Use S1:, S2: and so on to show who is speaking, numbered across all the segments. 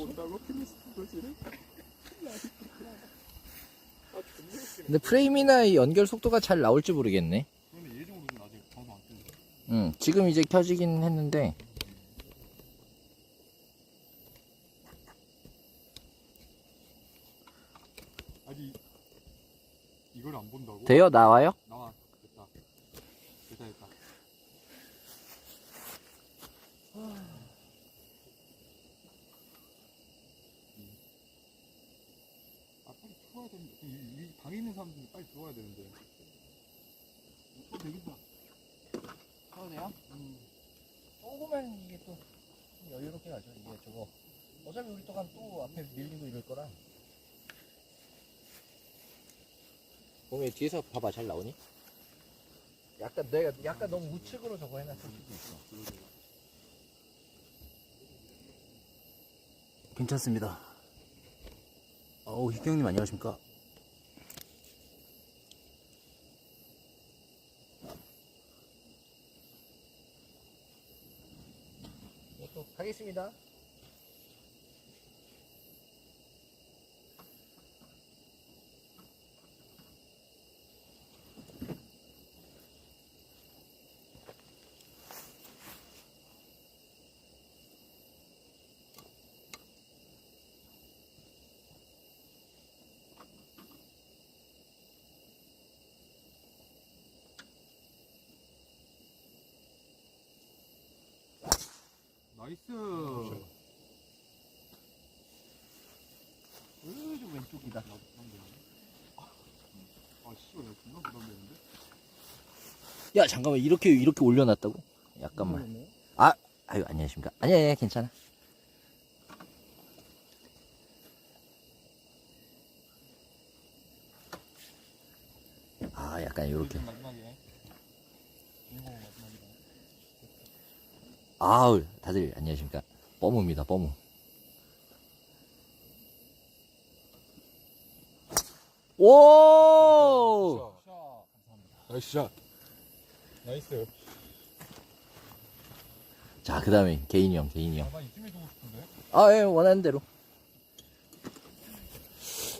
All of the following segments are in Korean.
S1: 본다고 피니스 두더지를? 아 존나 웃기네.
S2: 근데 프레임이나 이 연결 속도가 잘 나올지 모르겠네.
S1: 아직 방송 안 뜨네.
S2: 응, 지금 이제 켜지긴 했는데.
S1: 아직 이걸 안 본다고?
S2: 돼요? 나와요?
S1: 나와 됐다. 됐다 됐다. 아 빨리 들어와야 되는데 이, 이 방에 있는 사람들이 빨리 들어와야 되는데. 어, 되겠다.
S2: 켜도 돼요? 조금만 이게 또 여유롭게 가죠. 이게 저거. 어차피 우리 또한 또 앞에 밀리고 이럴 거라. 봄에 뒤에서 봐봐 잘 나오니? 약간 내가 약간 너무 우측으로 저거 해놨을 수도 있어.
S3: 괜찮습니다. 어우, 희경님 안녕하십니까?
S2: 네, 또 가겠습니다.
S1: 나이스.
S2: 으, 왼쪽이다.
S1: 아 씨발 나 존나 부담되는데.
S2: 야 잠깐만 이렇게 이렇게 올려놨다고? 약간만. 아, 아유 안녕하십니까? 아니 아니 괜찮아. 아 약간 이렇게.
S1: 마지막에. 주인공 마지막이다.
S2: 아우 다들 안녕하십니까? 뻐무입니다 뻐무. 오!
S1: 샷. 감사합니다. 나이스 샷. 나이스.
S2: 자 그 다음에 개인이 형 개인이 형.
S1: 아, 나 이쯤에 두고 싶은데.
S2: 아, 예, 원하는 대로.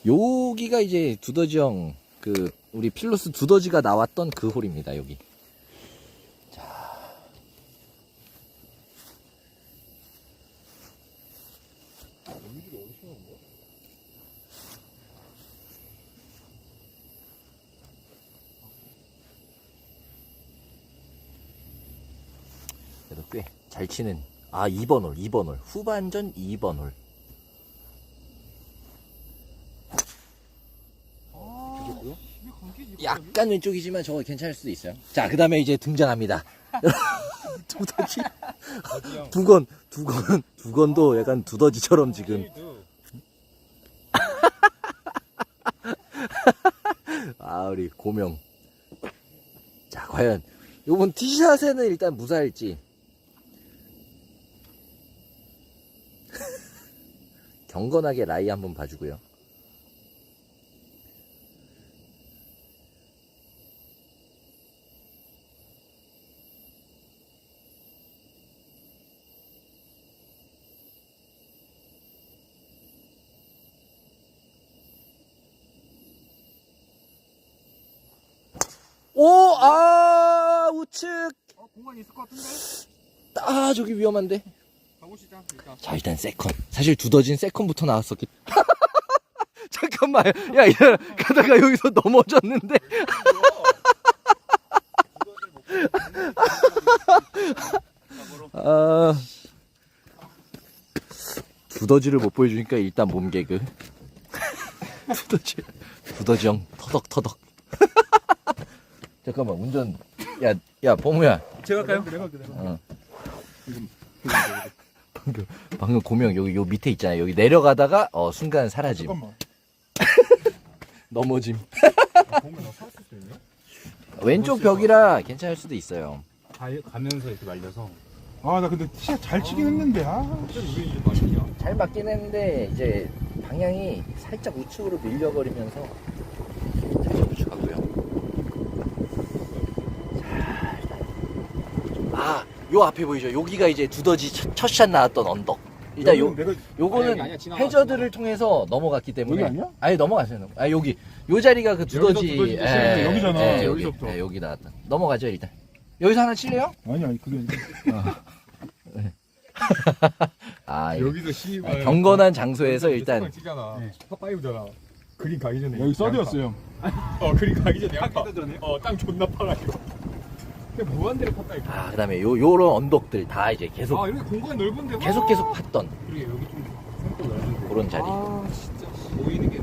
S2: 여기가 이제 두더지 형, 그, 우리 필로스 두더지가 나왔던 그 홀입니다, 여기.
S1: 연기가 어디 심한데?
S2: 그래도 꽤 잘 치는, 아, 2번 홀, 2번 홀. 후반전 2번 홀.
S1: 아,
S2: 약간 왼쪽이지만 저거 괜찮을 수도 있어요. 자, 그 다음에 이제 등장합니다. 두더지. 두건, 두건, 두건도 약간 두더지처럼 지금.
S1: 쉐이드.
S2: 아, 우리 고명. 자, 과연, 요번 티샷에는 일단 무사할지. 경건하게 라이 한번 봐주고요. 오, 아, 우측.
S1: 어, 공간 있을 것 같은데?
S2: 아, 저기 위험한데.
S1: 일단.
S2: 자 일단 세컨. 사실 두더진 세컨부터 나왔었기 잠깐만. 야 야, 가다가 여기서 넘어졌는데. 아 두더지를 못 보여주니까 일단 몸 개그. 두더지 두더지 형 터덕터덕. 잠깐만 운전. 야야 보무야.
S1: 제가 내가.
S2: 어. 방금 방금 고명 여기 요 밑에 있잖아요. 여기 내려가다가 어 순간 사라짐.
S1: 잠깐만.
S2: 넘어짐.
S1: 아, 보면 나 살았을 수 있냐?
S2: 왼쪽 벽이라 괜찮을 수도 있어요.
S1: 가, 가면서 이렇게 말려서. 아, 나 근데 티샷 잘 치긴 했는데, 아. 왜 이제 말이냐?
S2: 잘 맞긴 했는데 이제 방향이 살짝 우측으로 밀려버리면서 살짝 우측 가고요. 자, 일단. 아, 요 앞에 보이죠? 여기가 이제 두더지 첫- 첫샷 나왔던 언덕. 일단 요
S1: 내가
S2: 요거는
S1: 아니, 아니야,
S2: 해저드를 통해서 넘어갔기 때문에
S1: 여기 아니야?
S2: 아니 넘어가세요. 아 여기 요 자리가 그 두더지
S1: 두더지 시작해서 여기잖아,
S2: 예, 여기
S1: 여기서부터.
S2: 예, 여기 나왔다. 넘어가죠 일단. 여기서 하나 칠래요?
S1: 아니 아니 그게
S2: 아 이거
S1: 여기서 씨발
S2: 경건한 장소에서 일단.
S1: 파5잖아. 그린 가기 전에 여기 서드였어요. 어 그린 가기 전에 양파. 어땅 존나 파가지고. 그냥 무한대로 팠다 이거.
S2: 아 그다음에 요 요런 언덕들 다 이제 계속
S1: 아 이렇게 공간 넓은데. 와.
S2: 계속 계속 팠던
S1: 그러게 여기 좀 생각 넓은데.
S2: 그런 자리.
S1: 아 진짜 보이는 게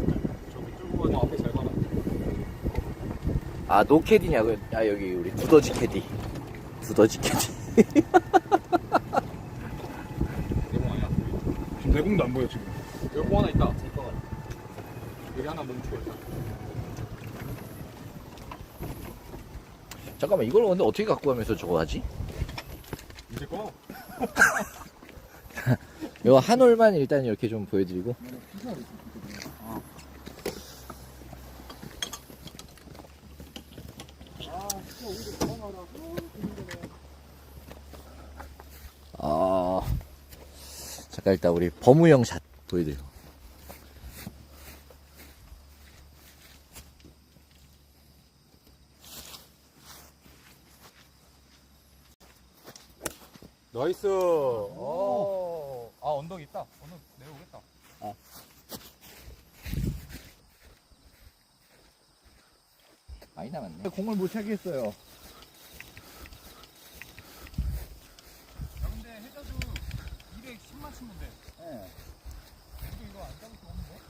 S1: 저기 뚫고 가서 앞에 잘 봐라.
S2: 아 노 캐디냐고? 아 여기 우리 두더지 캐디. 두더지 캐디.
S1: 내공 아니야?
S4: 지금 내공도 안 보여 지금.
S1: 여기 공 하나 있다. 여기 하나 멈춰.
S2: 잠깐만 이걸 근데 어떻게 갖고 가면서 저거 하지?
S1: 이제 거.
S2: 요한 올만 일단 이렇게 좀 보여드리고. 아, 잠깐 일단 우리 범우형 샷 보여드리고.
S1: 나이스. 오. 아 언덕 있다. 언덕 내려오겠다.
S2: 많이 남았네. 공을 못 차겠어요.
S1: 야 근데 해저도 210만 치면 돼.
S2: 네.
S1: 이거 이거 안 잡을 수 없는데?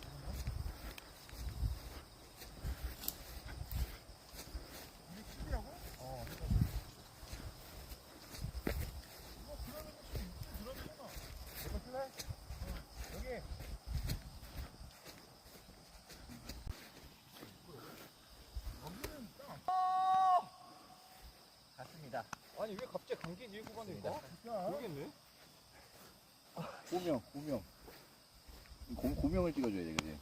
S2: 갔습니다.
S1: 아니 왜 갑자기 감기 가는 거? 모르겠네.
S2: 고명, 고명. 고, 고명을 찍어줘야 되거든.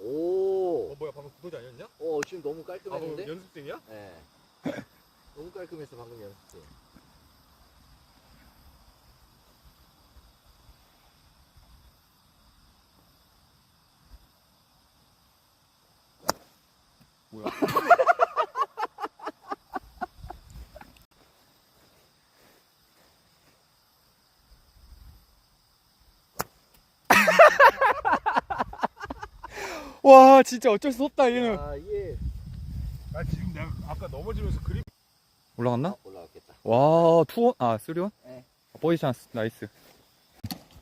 S2: 오,
S1: 어 뭐야 방금 구도지 아니었냐?
S2: 어, 지금 너무
S1: 아
S2: 깔끔했는데?
S1: 그럼 연습생이야?
S2: 네. 너무 깔끔해서 방금 연습.
S4: 와 진짜 어쩔 수 없다 얘는.
S2: 아, 예.
S1: 아 지금 내가 아까 넘어지면서 그립
S4: 올라갔나?
S2: 올라갔겠다.
S4: 와 투원 아 쓰리원?
S2: 네.
S4: 버디 찬스 나이스.